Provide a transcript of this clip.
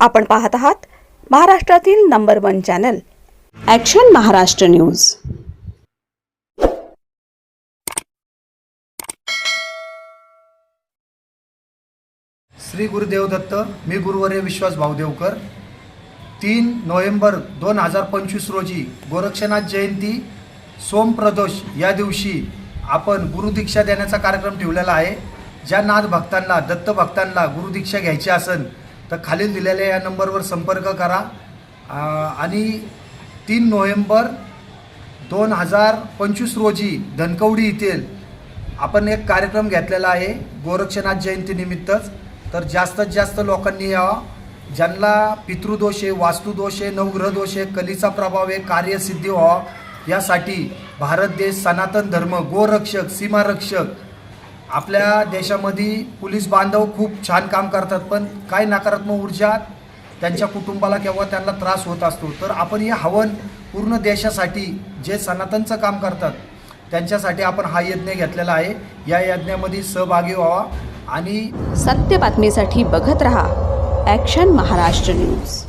आपण पाहत आहात महाराष्ट्रातील number one channel. Action Maharashtra news. Shri Gurudev Datta मी गुरुवर्य विश्वास भाऊदेवकर. तीन नोव्हेंबर दोन हजार पंचवीस रोजी गोरक्षनाथ जयंती सोमप्रदोष या दिवशी आपण गुरुदीक्षा देण्याचा कार्यक्रम ठेवलेला आहे. ज्या नाथ भक्तांना दत्त भक्तांना गुरुदीक्षा घ्यायची असेल तर खालील दिलेल्या या नंबरवर संपर्क करा. आणि तीन नोव्हेंबर दोन हजार पंचवीस रोजी धनकवडी येथील आपण एक कार्यक्रम घेतलेला आहे गोरक्षनाथ जयंतीनिमित्तच तर जास्तीत जास्त लोकांनी यावं ज्यांना पितृदोष आहे वास्तुदोष आहे नवग्रह दोष आहे कलीचा प्रभाव आहे कार्यसिद्धी व्हावा यासाठी भारत देश सनातन धर्म गोरक्षक सीमारक्षक आपल्या देशामध्ये पोलीस बांधव खूप छान काम करतात पण काय नकारात्मक ऊर्जा त्यांच्या कुटुंबाला किंवा त्यांना त्रास होत असतो. तर आपण हे हवन पूर्ण देशासाठी जे सनातनचं काम करतात त्यांच्यासाठी आपण हा यज्ञ घेतलेला आहे. या यज्ञामध्ये सहभागी व्हावा आणि सत्य बातमीसाठी बघत रहा ॲक्शन महाराष्ट्र न्यूज